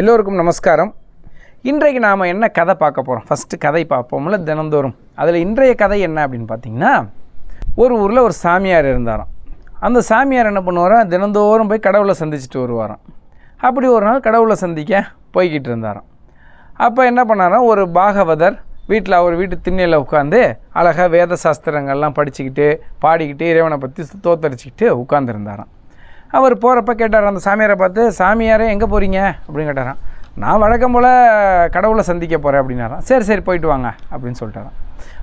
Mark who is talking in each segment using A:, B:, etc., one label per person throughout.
A: எல்லோருக்கும் நமஸ்காரம். இன்றைக்கு நாம் என்ன கதை பார்க்க போகிறோம் ஃபஸ்ட்டு கதை பார்ப்போம்ல தினந்தோறும். அதில் இன்றைய கதை என்ன அப்படின்னு பார்த்தீங்கன்னா ஒரு ஊரில் ஒரு சாமியார் இருந்தாராம். அந்த சாமியார் என்ன பண்ணுவாராம் தினந்தோறும் போய் கடவுளை சந்திச்சுட்டு வருவாராம். அப்படி ஒரு நாள் கடவுளை சந்திக்க போய்கிட்டு இருந்தாராம். அப்போ என்ன பண்ணாராம்? ஒரு பாகவதர் வீட்டில் அவர் வீட்டு திண்ணையில் உட்காந்து அழகாக வேத சாஸ்திரங்கள்லாம் படிச்சுக்கிட்டு பாடிக்கிட்டு இறைவனை பற்றி தோத்தரிச்சிக்கிட்டு உட்காந்துருந்தாராம் அவர் போகிறப்ப கேட்டார் அந்த சாமியாரை பார்த்து சாமியாரே எங்கே போகிறீங்க அப்படின்னு கேட்டாராம். நான் வழக்கம் போல் கடவுளை சந்திக்க போகிறேன் அப்படின்னாரான் சரி சரி போயிட்டு வாங்க அப்படின்னு சொல்லிட்டாராம்.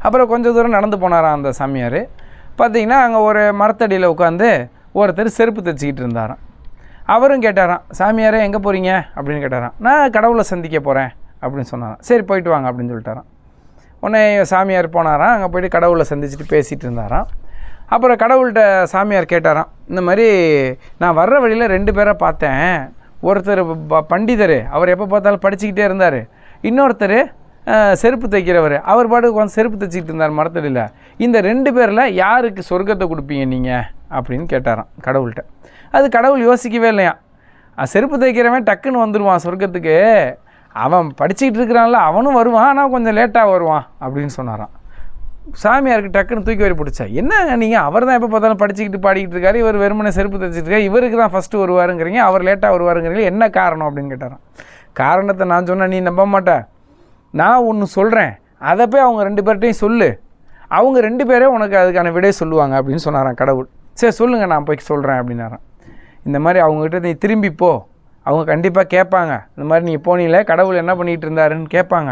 A: அப்புறம் கொஞ்சம் தூரம் நடந்து போனாராம் அந்த சாமியார். பார்த்தீங்கன்னா அங்கே ஒரு மரத்தடியில் உட்காந்து ஒருத்தர் செருப்பு தைச்சிக்கிட்டு இருந்தாராம். அவரும் கேட்டாராம் சாமியாரே எங்கே போகிறீங்க அப்படின்னு கேட்டாராம். நான் கடவுளை சந்திக்க போகிறேன் அப்படின்னு சொன்னாராம். சரி போயிட்டு வாங்க அப்படின்னு சொல்லிட்டாராம். உடனே சாமியார் போனாராம். அங்கே போயிட்டு கடவுளை சந்திச்சுட்டு பேசிகிட்டு இருந்தாராம். அப்புறம் கடவுள்கிட்ட சாமியார் கேட்டாராம் இந்த மாதிரி நான் வர்ற வழியில் ரெண்டு பேரை பார்த்தேன். ஒருத்தர் ப- பண்டிதர் அவர் எப்போ பார்த்தாலும் படிச்சுக்கிட்டே இருந்தார். இன்னொருத்தர் செருப்பு தைக்கிறவர் அவர் பாட்டுக்கு வந்து செருப்பு தைச்சிக்கிட்டு இருந்தார் மரத்தடியில். இந்த ரெண்டு பேரில் யாருக்கு சொர்க்கத்தை கொடுப்பீங்க நீங்கள் அப்படின்னு கேட்டாராம் கடவுள்கிட்ட. அது கடவுள் யோசிக்கவே இல்லையா செருப்பு தைக்கிறவன் டக்குன்னு வந்துடுவான் சொர்க்கத்துக்கு. அவன் படிச்சுக்கிட்டு இருக்கிறான்ல அவனும் வருவான் ஆனால் கொஞ்சம் லேட்டாக வருவான் அப்படின்னு சொன்னாராம். சாமியாருக்கு டக்குன்னு தூக்கி வரி பிடிச்சா. என்னங்க நீங்கள் அவர் தான் எப்போ பார்த்தாலும் படிச்சுக்கிட்டு பாடிக்கிட்டு இருக்காரு இவர் வெறுமனை செருப்பு தைச்சிட்டு இருக்காரு இவருக்கு தான் ஃபஸ்ட்டு வருவாருங்கிறீங்க அவர் லேட்டாக வருவாருங்கிறீங்க என்ன காரணம் அப்படின்னு கேட்டாராம். காரணத்தை நான் சொன்னேன் நீ நம்ப மாட்ட. நான் ஒன்று சொல்கிறேன் அதை போய் அவங்க ரெண்டு பேர்ட்டையும் சொல்லு. அவங்க ரெண்டு பேரே உனக்கு அதுக்கான விடை சொல்லுவாங்க அப்படின்னு சொன்னாரான் கடவுள். சரி சொல்லுங்கள் நான் போய் சொல்கிறேன் அப்படின்னாரான் இந்த மாதிரி அவங்ககிட்ட நீ திரும்பி போ. அவங்க கண்டிப்பாக கேட்பாங்க. இந்த மாதிரி நீ போனீங்களே கடவுள் என்ன பண்ணிகிட்டு இருந்தாருன்னு கேட்பாங்க.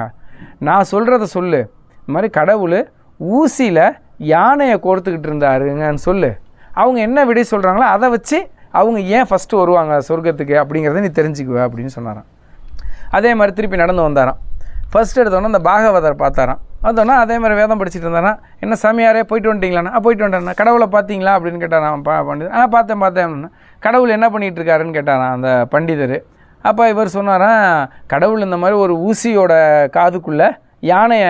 A: நான் சொல்கிறத சொல்லு. இந்த மாதிரி கடவுள் ஊசியில் யானையை கோர்த்துக்கிட்டு இருந்தாருங்கன்னு சொல்லு. அவங்க என்ன விடை சொல்கிறாங்களோ அதை வச்சு அவங்க ஏன் ஃபஸ்ட்டு வருவாங்க சொர்க்கத்துக்கு அப்படிங்கிறத நீ தெரிஞ்சுக்குவ அப்படின்னு சொன்னாராம். அதே மாதிரி திருப்பி நடந்து வந்தாராம். ஃபர்ஸ்ட் எடுத்தோன்னே அந்த பாகவதர் பார்த்தாராம். அதோன்னா அதே மாதிரி வேதம் படிச்சுட்டு இருந்தானா என்ன சாமியாரே போயிட்டு வந்துட்டீங்களாண்ணா? போயிட்டு வந்துட்டேன் கடவுளை பார்த்தீங்களா? அப்படின்னு கேட்டாராம். பா பண்டிதர் ஆ பார்த்தேன் பார்த்தேன். அப்படின்னா கடவுள் என்ன பண்ணிகிட்டு இருக்காருன்னு கேட்டாராம் அந்த பண்டிதர். அப்போ இவர் சொன்னாராம் கடவுள் இந்த மாதிரி ஒரு ஊசியோட காதுக்குள்ளே யானையை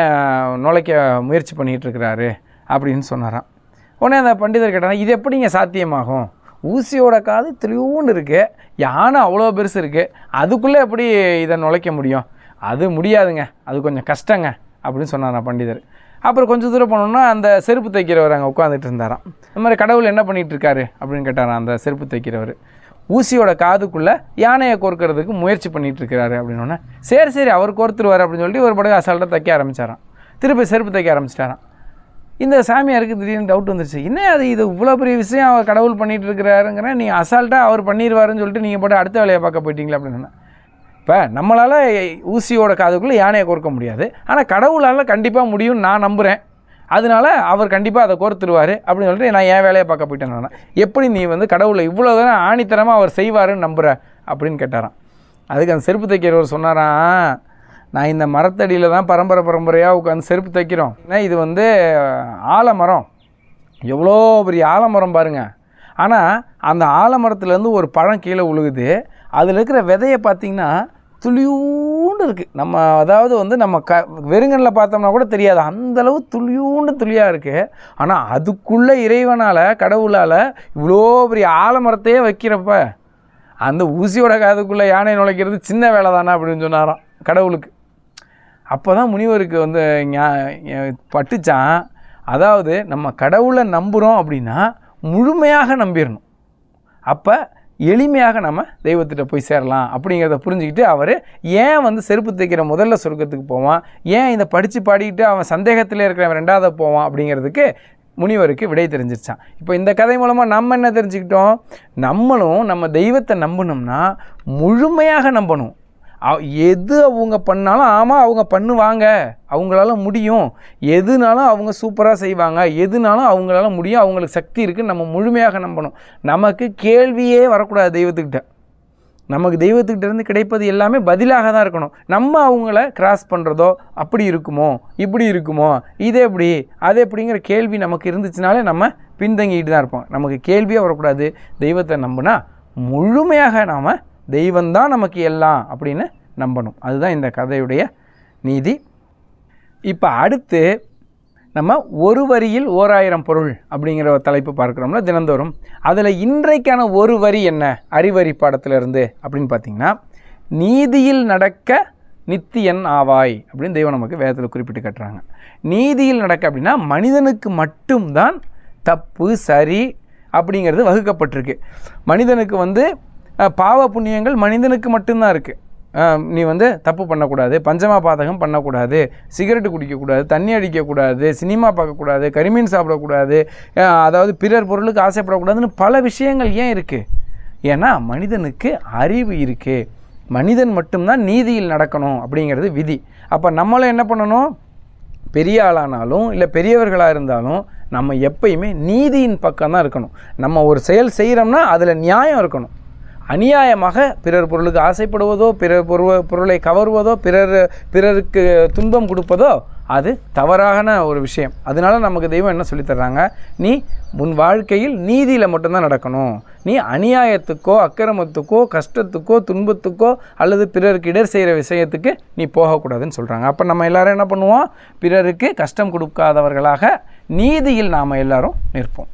A: நுழைக்க முயற்சி பண்ணிகிட்ருக்கிறாரு அப்படின்னு சொன்னாராம். உடனே அந்த பண்டிதர் கேட்டாங்க இது எப்படிங்க சாத்தியமாகும்? ஊசியோட காது தெளிவுன்னு இருக்குது யானை அவ்வளோ பெருசு இருக்குது அதுக்குள்ளே எப்படி இதை நுழைக்க முடியும்? அது முடியாதுங்க அது கொஞ்சம் கஷ்டங்க அப்படின்னு சொன்னாராம் பண்டிதர். அப்புறம் கொஞ்சம் தூரம் போனோம்னா அந்த செருப்பு தைக்கிறவர் அங்கே உட்காந்துட்டு இருந்தாராம். இந்த மாதிரி கடவுள் என்ன பண்ணிகிட்டு இருக்காரு அப்படின்னு கேட்டாராம் அந்த செருப்பு தைக்கிறவர். ஊசியோட காதுக்குள்ளே யானையை கோர்க்கறதுக்கு முயற்சி பண்ணிகிட்டு இருக்கிறாரு அப்படின்னோடனே சரி சரி அவர் கோர்த்துருவார் அப்படின்னு சொல்லிட்டு ஒரு படம் அசால்ட்டாக தைக்க ஆரம்பிச்சாராம். திருப்பி செருப்பு தைக்க ஆரம்பிச்சிட்டாராம். இந்த சாமியாருக்கு திடீர்னு டவுட் வந்துருச்சு. என்ன அது? இது இவ்வளோ பெரிய விஷயம் அவர் கடவுள் பண்ணிட்டு இருக்கிறாருங்கிற நீ அசால்ட்டாக அவர் பண்ணிடுவாருன்னு சொல்லிட்டு நீங்கள் போட்டு அடுத்த வேலையை பார்க்க போயிட்டீங்களா அப்படின்னு இப்போ நம்மளால் ஊசியோட காதுக்குள்ளே யானையை கோர்க்க முடியாது. ஆனால் கடவுளால் கண்டிப்பாக முடியும்னு நான் நம்புகிறேன் அதனால அவர் கண்டிப்பாக அதை கோர்த்துருவார் அப்படின்னு சொல்லிட்டு நான் என் வேலையை பார்க்க போயிட்டேன் நான். எப்படி நீ வந்து கடவுளை இவ்வளோ தானே ஆணித்தரமாக அவர் செய்வாருன்னு நம்புகிற அப்படின்னு கேட்டாராம். அதுக்கு அந்த செருப்பு தைக்கிறவர் சொன்னாராம் நான் இந்த மரத்தடியில் தான் பரம்பரை பரம்பரையாக உட்காந்து செருப்பு தைக்கிறோம். ஏன்னா இது வந்து ஆலமரம். எவ்வளோ பெரிய ஆலமரம் பாருங்க. ஆனால் அந்த ஆலமரத்துலேருந்து ஒரு பழம் கீழே உழுகுது. அதில் இருக்கிற விதையை பார்த்தீங்கன்னா துளியூ இருக்குது நம்ம அதாவது வந்து நம்ம க வெறுங்கனில் பார்த்தோம்னா கூட தெரியாது. அந்த அளவு துளியூண்டு துளியாக இருக்குது ஆனால் அதுக்குள்ளே இறைவனால் கடவுளால் இவ்வளோ பெரிய ஆலமரத்தையே வைக்கிறப்ப அந்த ஊசியோட காதுக்குள்ளே யானை நுழைக்கிறது சின்ன வேலை தானே அப்படின்னு சொன்னாராம் கடவுளுக்கு. அப்போ தான் முனிவருக்கு வந்து பட்டுச்சான். அதாவது நம்ம கடவுளை நம்புகிறோம் அப்படின்னா முழுமையாக நம்பிடணும் அப்போ எளிமையாக நம்ம தெய்வத்திட்ட போய் சேரலாம் அப்படிங்கிறத புரிஞ்சுக்கிட்டு அவர் ஏன் வந்து செருப்பு தைக்கிற முதல்ல சொர்க்கத்துக்கு போவான்? ஏன் இதை படித்து பாடிக்கிட்டு அவன் சந்தேகத்தில் இருக்கிறவன் ரெண்டாவது போவான் அப்படிங்கிறதுக்கு முனிவருக்கு விடை தெரிஞ்சிருச்சான் இப்போ இந்த கதை மூலமாக நம்ம என்ன தெரிஞ்சுக்கிட்டோம்? நம்மளும் நம்ம தெய்வத்தை நம்பணும்னா முழுமையாக நம்பணும். எது அவங்க பண்ணாலும் ஆமாம் அவங்க பண்ணுவாங்க. அவங்களால முடியும். எதுனாலும் அவங்க சூப்பராக செய்வாங்க. எதுனாலும் அவங்களால முடியும். அவங்களுக்கு சக்தி இருக்குது நம்ம முழுமையாக நம்பணும். நமக்கு கேள்வியே வரக்கூடாது தெய்வத்துக்கிட்ட. நமக்கு தெய்வத்துக்கிட்டேருந்து கிடைப்பது எல்லாமே பதிலாக தான் இருக்கணும். நம்ம அவங்கள கிராஸ் பண்ணுறதோ அப்படி இருக்குமோ இப்படி இருக்குமோ இது எப்படி அது எப்படிங்கிற கேள்வி நமக்கு இருந்துச்சுனாலே நம்ம பின்தங்கிட்டு தான் இருப்போம். நமக்கு கேள்வியே வரக்கூடாது. தெய்வத்தை நம்பினா முழுமையாக நாம் தெய்வந்தான் நமக்கு எல்லாம் அப்படின்னு நம்பணும். அதுதான் இந்த கதையுடைய நீதி. இப்போ அடுத்து நம்ம ஒரு வரியில் ஓராயிரம் பொருள் அப்படிங்கிற ஒரு தலைப்பு பார்க்குறோம்ல தினந்தோறும். அதில் இன்றைக்கான ஒரு வரி என்ன? அறிவரி பாடத்திலிருந்து அப்படின்னு பார்த்தீங்கன்னா நீதியில் நடக்க நித்தியன் ஆவாய் அப்படின்னு தெய்வம் நமக்கு வேதத்தில் குறிப்பிட்டு கட்டுறாங்க. நீதியில் நடக்க அப்படின்னா மனிதனுக்கு மட்டும்தான் தப்பு சரி அப்படிங்கிறது வகுக்கப்பட்டிருக்கு. மனிதனுக்கு வந்து பாவ புண்ணியங்கள் மனிதனுக்கு மட்டும்தான் இருக்குது நீ வந்து தப்பு பண்ணக்கூடாது பஞ்சமா பாதகம் பண்ணக்கூடாது சிகரெட்டு குடிக்கக்கூடாது தண்ணி அடிக்கக்கூடாது சினிமா பார்க்கக்கூடாது கரிமீன் சாப்பிடக்கூடாது அதாவது பிறர் பொருளுக்கு ஆசைப்படக்கூடாதுன்னு பல விஷயங்கள் ஏன் இருக்குது ஏன்னா மனிதனுக்கு அறிவு இருக்குது மனிதன் மட்டும்தான் நீதியில் நடக்கணும் அப்படிங்கிறது விதி. அப்போ நம்மளும் என்ன பண்ணணும்? பெரிய ஆளானாலும் இல்லை பெரியவர்களாக இருந்தாலும் நம்ம எப்பயுமே நீதியின் பக்கம் தான் இருக்கணும். நம்ம ஒரு செயல் செய்கிறோம்னா அதில் நியாயம் இருக்கணும். அநியாயமாக பிறர் பொருளுக்கு ஆசைப்படுவதோ பிறர் பொருவ பொருளை கவருவதோ பிறர் பிறருக்கு துன்பம் கொடுப்பதோ அது தவறான ஒரு விஷயம். அதனால நமக்கு தெய்வம் என்ன சொல்லித்தர்றாங்க நீ உன் வாழ்க்கையில் நீதியில் மட்டும்தான் நடக்கணும். நீ அநியாயத்துக்கோ அக்கிரமத்துக்கோ கஷ்டத்துக்கோ துன்பத்துக்கோ அல்லது பிறருக்கு இடர் செய்கிற விஷயத்துக்கு நீ போகக்கூடாதுன்னு சொல்கிறாங்க அப்போ நம்ம எல்லோரும் என்ன பண்ணுவோம்? பிறருக்கு கஷ்டம் கொடுக்காதவர்களாக நீதியில் நாம் எல்லாரும் நிற்போம்.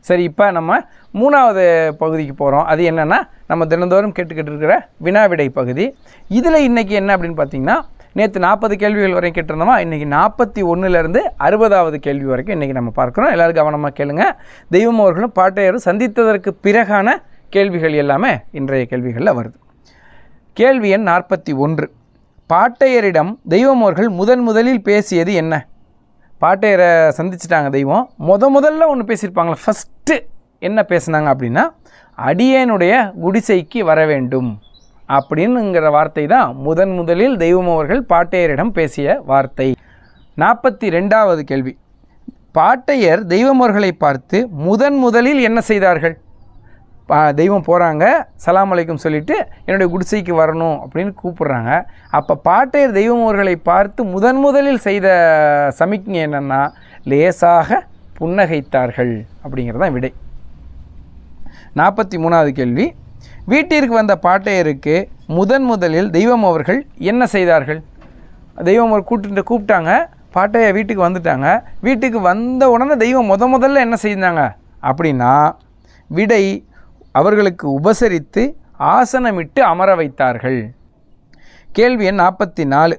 A: சரி இப்போ நம்ம மூணாவது பகுதிக்கு போகிறோம் அது என்னென்னா நம்ம தினந்தோறும் கேட்டுக்கிட்டு இருக்கிற வினாவிடை பகுதி. இதில் இன்றைக்கி என்ன அப்படின்னு பார்த்தீங்கன்னா நேற்று நாற்பது கேள்விகள் வரைக்கும் கேட்டிருந்தோமா? இன்றைக்கி நாற்பத்தி ஒன்றுலேருந்து அறுபதாவது கேள்வி வரைக்கும் இன்றைக்கி நம்ம பார்க்குறோம். எல்லோரும் கவனமாக கேளுங்க. தெய்வம் அவர்களும் பாட்டையரும் சந்தித்ததற்கு பிறகான கேள்விகள் எல்லாமே இன்றைய கேள்விகளில் வருது. கேள்வி எண் நாற்பத்தி ஒன்று. பாட்டையரிடம் தெய்வம் அவர்கள் முதன் முதலில் பேசியது என்ன? பாட்டையரை சந்திச்சிட்டாங்க தெய்வம். முத முதல்ல ஒன்று பேசியிருப்பாங்களே ஃபஸ்ட்டு என்ன பேசுனாங்க அப்படின்னா அடியேனுடைய குடிசைக்கு வர வேண்டும் அப்படின்னுங்கிற வார்த்தை தான் முதன் முதலில் தெய்வம் அவர்கள் பாட்டையரிடம் பேசிய வார்த்தை. நாற்பத்தி ரெண்டாவது கேள்வி. பாட்டையர் தெய்வம் அவர்களை பார்த்து முதன் முதலில் என்ன செய்தார்கள்? தெய்வம் போகிறாங்க சலாம் அலைக்கும் சொல்லிட்டு என்னுடைய குடிசைக்கு வரணும் அப்படின்னு கூப்பிடுறாங்க. அப்போ பாட்டையர் தெய்வம் அவர்களை பார்த்து முதன் முதலில் செய்த சமிக்ஞை என்னென்னா லேசாக புன்னகைத்தார்கள் அப்படிங்கிறது தான் விடை. நாற்பத்தி மூணாவது கேள்வி. வீட்டிற்கு வந்த பாட்டையருக்கு முதன் முதலில் தெய்வம் அவர்கள் என்ன செய்தார்கள்? தெய்வம் அவர் கூப்பிட்டு கூப்பிட்டாங்க. பாட்டையர் வீட்டுக்கு வந்துட்டாங்க. வீட்டுக்கு வந்த உடனே தெய்வம் முத முதல்ல என்ன செய்தாங்க அப்படின்னா விடை அவர்களுக்கு உபசரித்து ஆசனமிட்டு அமர வைத்தார்கள். கேள்வி எண் நாற்பத்தி நாலு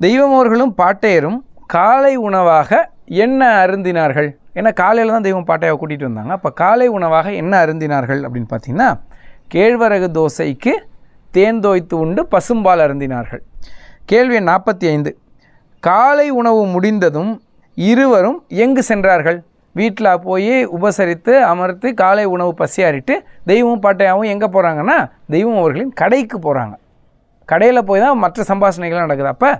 A: தெய்வமோர்களும் பாட்டையரும் காலை உணவாக என்ன அருந்தினார்கள்? ஏன்னா காலையில் தான் தெய்வம் பாட்டையை கூட்டிகிட்டு வந்தாங்க. அப்போ காலை உணவாக என்ன அருந்தினார்கள் அப்படின்னு பார்த்தீங்கன்னா கேழ்வரகு தோசைக்கு தேன் தோய்த்து உண்டு பசும்பால் அருந்தினார்கள். கேள்வி எண் நாற்பத்தி ஐந்து காலை உணவு முடிந்ததும் இருவரும் எங்கு சென்றார்கள்? வீட்டில் போய் உபசரித்து அமர்த்து காலை உணவு பசியாரிட்டு தெய்வம் பாட்டையாகவும் எங்கே போகிறாங்கன்னா தெய்வம் அவர்களின் கடைக்கு போகிறாங்க கடையில் போய் தான் மற்ற சம்பாஷணைகள்லாம் நடக்குது. அப்போ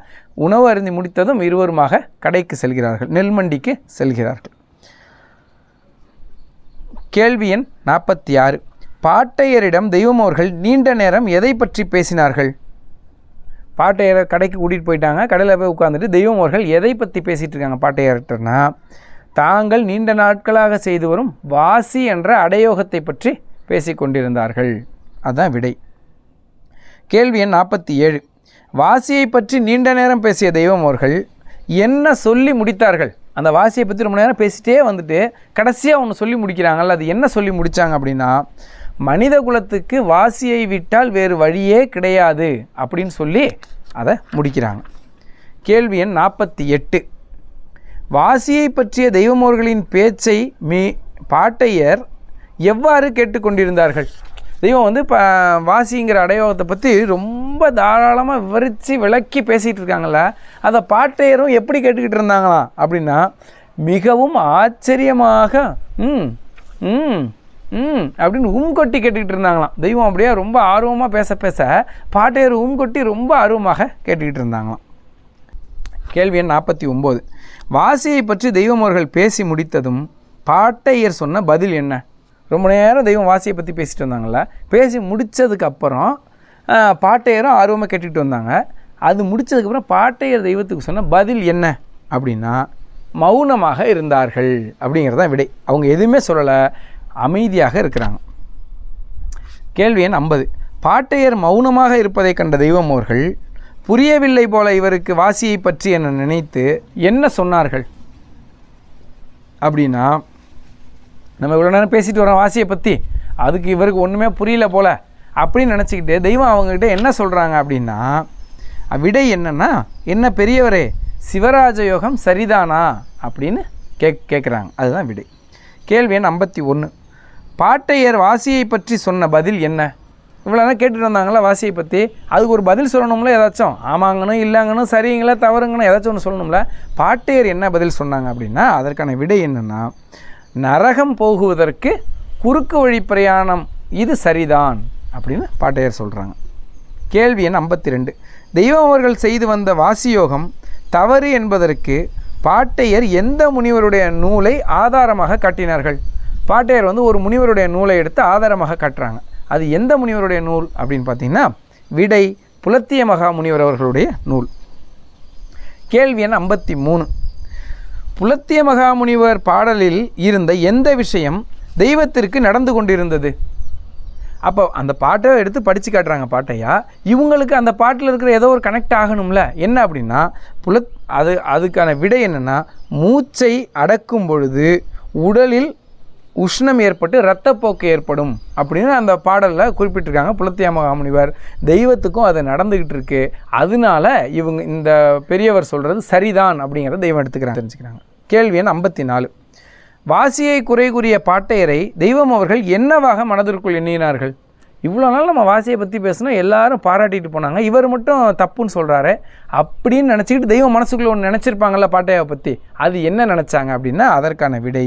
A: உணவு அருந்தி முடித்ததும் இருவருமாக கடைக்கு செல்கிறார்கள். நெல்மண்டிக்கு செல்கிறார்கள். கேள்வி எண் நாற்பத்தி ஆறு பாட்டையரிடம் தெய்வம் அவர்கள் நீண்ட நேரம் எதை பற்றி பேசினார்கள்? பாட்டையரை கடைக்கு கூட்டிகிட்டு போயிட்டாங்க. கடையில் போய் உட்காந்துட்டு தெய்வம் அவர்கள் எதை பற்றி பேசிகிட்டு இருக்காங்க? பாட்டையர்கிட்டனா? தாங்கள் நீண்ட நாட்களாக செய்து வரும் வாசி என்ற அடையோகத்தை பற்றி பேசிக்கொண்டிருந்தார்கள். அதான் விடை. கேள்வி எண் நாற்பத்தி ஏழு வாசியை பற்றி நீண்ட நேரம் பேசிய தெய்வம் அவர்கள் என்ன சொல்லி முடித்தார்கள்? அந்த வாசியை பற்றி ரொம்ப நேரம் பேசிட்டே வந்துட்டு கடைசியாக ஒன்று சொல்லி முடிக்கிறாங்கல்ல அது என்ன சொல்லி முடித்தாங்க அப்படின்னா மனித குலத்துக்கு வாசியை விட்டால் வேறு வழியே கிடையாது அப்படின்னு சொல்லி அதை முடிக்கிறாங்க. கேள்வி எண் நாற்பத்தி எட்டு வாசியை பற்றிய தெய்வமோர்களின் பேச்சை மீ பாட்டையர் எவ்வாறு கேட்டுக்கொண்டிருந்தார்கள்? தெய்வம் வந்து இப்போ வாசிங்கிற அடையோகத்தை பற்றி ரொம்ப தாராளமாக விவரித்து விளக்கி பேசிகிட்டு இருக்காங்கள அதை பாட்டையரும் எப்படி கேட்டுக்கிட்டு இருந்தாங்களாம் அப்படின்னா மிகவும் ஆச்சரியமாக ம் ம் ம் அப்படின்னு உம் கொட்டி கேட்டுக்கிட்டு இருந்தாங்களாம். தெய்வம் அப்படியே ரொம்ப ஆர்வமாக பேச பேச பாட்டையர் உம் கொட்டி ரொம்ப ஆர்வமாக கேட்டுக்கிட்டு இருந்தாங்களாம். கேள்வி எண் நாற்பத்தி ஒம்பது. வாசியை பற்றி தெய்வம் அவர்கள் பேசி முடித்ததும் பாட்டையர் சொன்ன பதில் என்ன? ரொம்ப நேரம் தெய்வம் வாசியை பற்றி பேசிட்டு வந்தாங்கள்ல பேசி முடித்ததுக்கு அப்புறம் பாட்டையரும் ஆர்வமாக கேட்டுக்கிட்டு வந்தாங்க. அது முடிச்சதுக்கப்புறம் பாட்டையர் தெய்வத்துக்கு சொன்ன பதில் என்ன அப்படின்னா மௌனமாக இருந்தார்கள் அப்படிங்கிறது தான் விடை. அவங்க எதுவுமே சொல்லலை. அமைதியாக இருக்கிறாங்க. கேள்வி எண் ஐம்பது. பாட்டையர் மௌனமாக இருப்பதை கண்ட தெய்வம் அவர்கள் புரியவில்லை போல இவருக்கு வாசியை பற்றி என நினைத்து என்ன சொன்னார்கள்? அப்படின்னா நம்ம இவ்வளோ நேரம் பேசிட்டு வரோம் வாசியை பற்றி அதுக்கு இவருக்கு ஒன்றுமே புரியல போல அப்படின்னு நினச்சிக்கிட்டு தெய்வம் அவங்கக்கிட்ட என்ன சொல்கிறாங்க அப்படின்னா விடை என்னென்னா என்ன பெரியவரே சிவராஜ யோகம் சரிதானா? அப்படின்னு கேக் கேட்குறாங்க அதுதான் விடை. கேள்வி எண் ஐம்பத்தி ஒன்று பாட்டையர் வாசியை பற்றி சொன்ன பதில் என்ன? இவ்வளோ நேரம் கேட்டுட்டு வந்தாங்களா வாசியை பற்றி அதுக்கு ஒரு பதில் சொல்லணும்ல ஏதாச்சும்? ஆமாங்கணும் இல்லைங்கணும் சரிங்களா தவறுங்கன்னு ஏதாச்சும் ஒன்று சொல்லணும்ல? பாட்டையர் என்ன பதில் சொன்னாங்க அப்படின்னா அதற்கான விடை என்னென்னா நரகம் போகுவதற்கு குறுக்கு வழி பிரயாணம் இது சரிதான் அப்படின்னு பாட்டையர் சொல்கிறாங்க கேள்வி எண் ஐம்பத்தி ரெண்டு தெய்வம் அவர்கள் செய்து வந்த வாசியோகம் தவறு என்பதற்கு பாட்டையர் எந்த முனிவருடைய நூலை ஆதாரமாக கட்டினார்கள்? பாட்டையர் வந்து ஒரு முனிவருடைய நூலை எடுத்து ஆதாரமாக கட்டுறாங்க. அது எந்த முனிவருடைய நூல் அப்படின்னு பார்த்தீங்கன்னா விடை புலத்திய மகா முனிவர் அவர்களுடைய நூல். கேள்வி எண் ஐம்பத்தி மூணு. புலத்திய மகாமுனிவர் பாடலில் இருந்த எந்த விஷயம் தெய்வத்திற்கு நடந்து கொண்டிருந்தது? அப்போ அந்த பாட்டை எடுத்து படித்து காட்டுறாங்க பாட்டையா? இவங்களுக்கு அந்த பாட்டில் இருக்கிற ஏதோ ஒரு கனெக்ட் ஆகணும்ல? என்ன அப்படின்னா புல அது அதுக்கான விடை என்னென்னா மூச்சை அடக்கும் பொழுது உடலில் உஷ்ணம் ஏற்பட்டு இரத்தப்போக்கு ஏற்படும் அப்படின்னு அந்த பாடலில் குறிப்பிட்டிருக்காங்க புலத்தியா மகாமுனிவர். தெய்வத்துக்கும் அது நடந்துக்கிட்டு இருக்கு. அதனால இவங்க இந்த பெரியவர் சொல்கிறது சரிதான் அப்படிங்கிறத தெய்வம் எடுத்துக்கிறாங்க. தெரிஞ்சுக்கிறாங்க. கேள்வி எண் ஐம்பத்தி நாலு வாசியை குறை கூறிய பாட்டையரை தெய்வம் அவர்கள் என்னவாக மனதிற்குள் எண்ணினார்கள்? இவ்வளோ நாள் நம்ம வாசியை பற்றி பேசினா எல்லாரும் பாராட்டிட்டு போனாங்க. இவர் மட்டும் தப்புன்னு சொல்கிறாரு அப்படின்னு நினச்சிக்கிட்டு தெய்வம் மனசுக்குள்ளே ஒன்று நினச்சிருப்பாங்கல்ல பாட்டையாவை பற்றி அது என்ன நினச்சாங்க அப்படின்னா அதற்கான விடை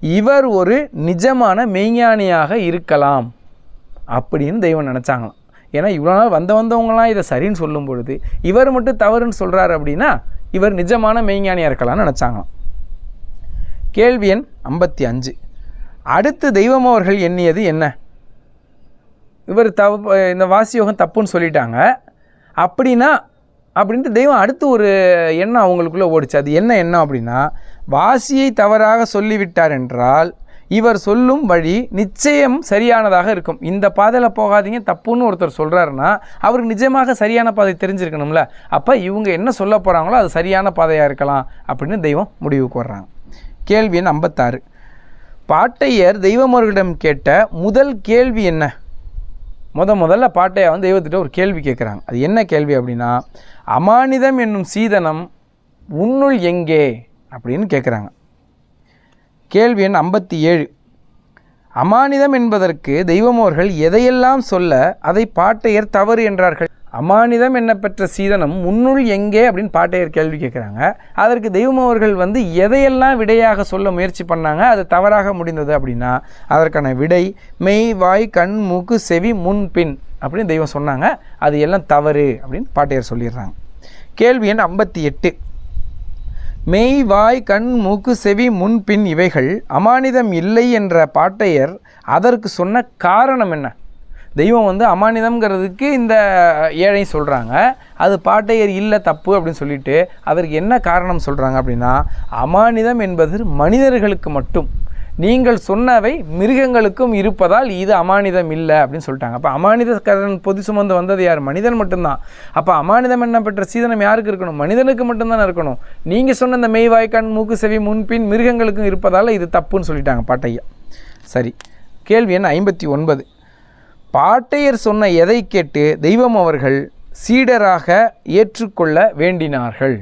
A: இவர் ஒரு நிஜமான மெய்ஞானியாக இருக்கலாம் அப்படின்னு தெய்வம் நினச்சாங்களாம். ஏன்னா இவ்வளோ நாள் வந்த வந்தவங்களாம் இதை சரின்னு சொல்லும் பொழுது இவர் மட்டும் தவறுன்னு சொல்கிறாரு அப்படின்னா இவர் நிஜமான மெய்ஞானியாக இருக்கலாம்னு நினச்சாங்களாம். கேள்வி எண் ஐம்பத்தி அஞ்சு. அடுத்து தெய்வம் அவர்கள் எண்ணியது என்ன? இவர் தவ இந்த வாசியோகம் தப்புன்னு சொல்லிட்டாங்க. அப்படின்னா அப்படின்ட்டு தெய்வம் அடுத்து ஒரு எண்ணம் அவங்களுக்குள்ளே ஓடிச்சு. அது என்ன எண்ணம் அப்படின்னா வாசியை தவறாக சொல்லிவிட்டார் என்றால் இவர் சொல்லும் வழி நிச்சயம் சரியானதாக இருக்கும். இந்த பாதையில் போகாதீங்க தப்புன்னு ஒருத்தர் சொல்கிறாருன்னா அவருக்கு நிஜமாக சரியான பாதை தெரிஞ்சிருக்கணும்ல. அப்போ இவங்க என்ன சொல்ல போகிறாங்களோ அது சரியான பாதையாக இருக்கலாம் அப்படின்னு தெய்வம் முடிவுக்கு வர்றாங்க. கேள்வி எண் ஐம்பத்தாறு. பாட்டையர் தெய்வமர்களிடம் கேட்ட முதல் கேள்வி என்ன? முத முதல்ல பாட்டையா வந்து தெய்வத்திட்ட ஒரு கேள்வி கேட்குறாங்க. அது என்ன கேள்வி அப்படின்னா அமானிதம் என்னும் சீதனம் உன்னுள் எங்கே? அப்படின்னு கேட்குறாங்க கேள்வி எண் ஐம்பத்தி ஏழு. அமானிதம் என்பதற்கு தெய்வமோர்கள் எதையெல்லாம் சொல்ல அதை பாட்டையர் தவறு என்றார்கள். அமானிதம் என்ன பெற்ற சீதனம் முன்னுள் எங்கே அப்படின்னு பாட்டையர் கேள்வி கேட்குறாங்க அதற்கு தெய்வம் அவர்கள் வந்து எதையெல்லாம் விடையாக சொல்ல முயற்சி பண்ணாங்க அது தவறாக முடிந்தது அப்படின்னா அதற்கான விடை மெய் வாய் கண் மூக்கு செவி முன் பின் அப்படின்னு தெய்வம் சொன்னாங்க. அது எல்லாம் தவறு அப்படின்னு பாட்டையர் சொல்லிடுறாங்க. கேள்வி எண் ஐம்பத்தி எட்டு. மெய் வாய் கண் மூக்கு செவி முன்பின் இவைகள் அமானிதம் இல்லை என்ற பாட்டையர் அதற்கு சொன்ன காரணம் என்ன? தெய்வம் வந்து அமானிதம்ங்கிறதுக்கு இந்த ஏழை சொல்கிறாங்க அது பாட்டையர் இல்லை தப்பு அப்படின்னு சொல்லிட்டு அதற்கு என்ன காரணம் சொல்கிறாங்க அப்படின்னா அமானிதம் என்பது மனிதர்களுக்கு மட்டும். நீங்கள் சொன்னவை மிருகங்களுக்கும் இருப்பதால் இது அமானிதம் இல்லை அப்படின்னு சொல்லிட்டாங்க. அப்போ அமானிதக்காரன் பொது சுமந்து வந்தது யார்? மனிதன் மட்டும்தான். அப்போ அமானிதம் என்ன பெற்ற சீதனம் யாருக்கு இருக்கணும்? மனிதனுக்கு மட்டும்தான் இருக்கணும். நீங்கள் சொன்ன இந்த மெய்வாய்க்கான் மூக்கு செவி முன்பின் மிருகங்களுக்கும் இருப்பதால் இது தப்புன்னு சொல்லிட்டாங்க பாட்டையா. சரி. கேள்வி எண் ஐம்பத்தி ஒன்பது. பாட்டையர் சொன்ன எதை கேட்டு தெய்வம் அவர்கள் சீடராக ஏற்றுக்கொள்ள வேண்டினார்கள்?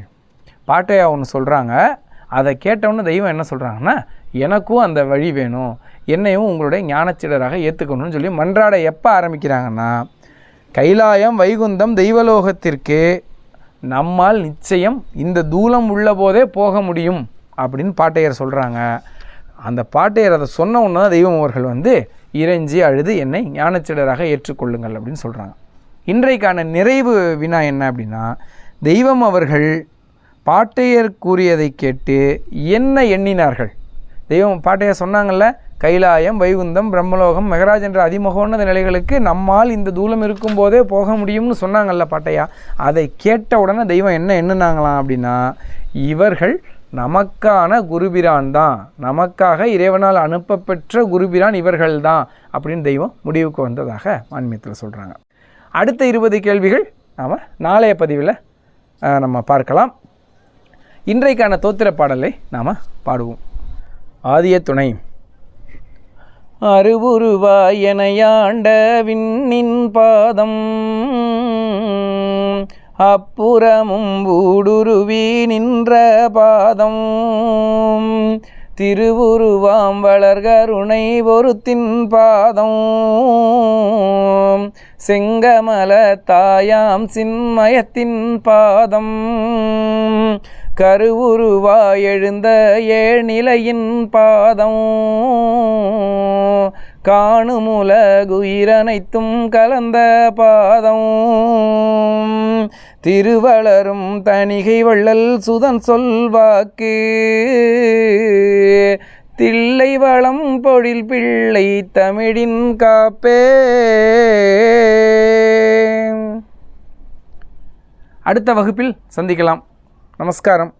A: பாட்டையா ஒன்று சொல்கிறாங்க அதை கேட்டவுடனே தெய்வம் என்ன சொல்கிறாங்கன்னா எனக்கும் அந்த வழி வேணும். என்னையும் உங்களுடைய ஞானச்சீடராக ஏற்றுக்கணும்னு சொல்லி மன்றாட எப்போ ஆரம்பிக்கிறாங்கன்னா கைலாயம் வைகுந்தம் தெய்வலோகத்திற்கு நம்மால் நிச்சயம் இந்த தூலம் உள்ள போதே போக முடியும் அப்படின்னு பாட்டையர் சொல்கிறாங்க அந்த பாட்டையர் அதை சொன்ன உடனே தான் தெய்வம் அவர்கள் வந்து இறைஞ்சி அழுது என்னை ஞானச்சீடராக ஏற்றுக்கொள்ளுங்கள் அப்படின்னு சொல்கிறாங்க இன்றைக்கான நிறைவு வினா என்ன அப்படின்னா தெய்வம் அவர்கள் பாட்டையர் கூறியதை கேட்டு என்ன எண்ணினார்கள்? தெய்வம் பாட்டையை சொன்னாங்கல்ல? கைலாயம் வைகுந்தம் பிரம்மலோகம் மெகராஜ் என்ற அதிமுகோன்னத நிலைகளுக்கு நம்மால் இந்த தூரம் இருக்கும்போதே போக முடியும்னு சொன்னாங்கல்ல பாட்டையா? அதை கேட்ட உடனே தெய்வம் என்ன எண்ணுனாங்களாம் அப்படின்னா இவர்கள் நமக்கான குருபிரான் தான். நமக்காக இறைவனால் அனுப்பப்பெற்ற குருபிரான் இவர்கள் தான். அப்படின்னு தெய்வம் முடிவுக்கு வந்ததாக ஆன்மீகத்தில் சொல்கிறாங்க அடுத்த இருபது கேள்விகள் நாம் நாளைய பதிவில் நம்ம பார்க்கலாம். இன்றைக்கான தோத்திர பாடலை நாம் பாடுவோம். ஆதிய துணை. அருவுருவாயனையாண்ட விண்ணின் பாதம் அப்புறமும் ஊடுருவி நின்ற பாதம். திருவுருவாம் வளர்கருணை பொருத்தின் பாதம் செங்கமல தாயாம் சின்மயத்தின் பாதம். கருவுருவாய் எழுந்த ஏழ்நிலையின் பாதம். காணுமுலகுயிரனைத்தும் கலந்த பாதம். திருவளரும் தணிகை வள்ளல் சுதன் சொல்வாக்கு தில்லை வளம் பொழில் பிள்ளை தமிழின் காப்பே. அடுத்த வகுப்பில் சந்திக்கலாம். நமஸ்காரம்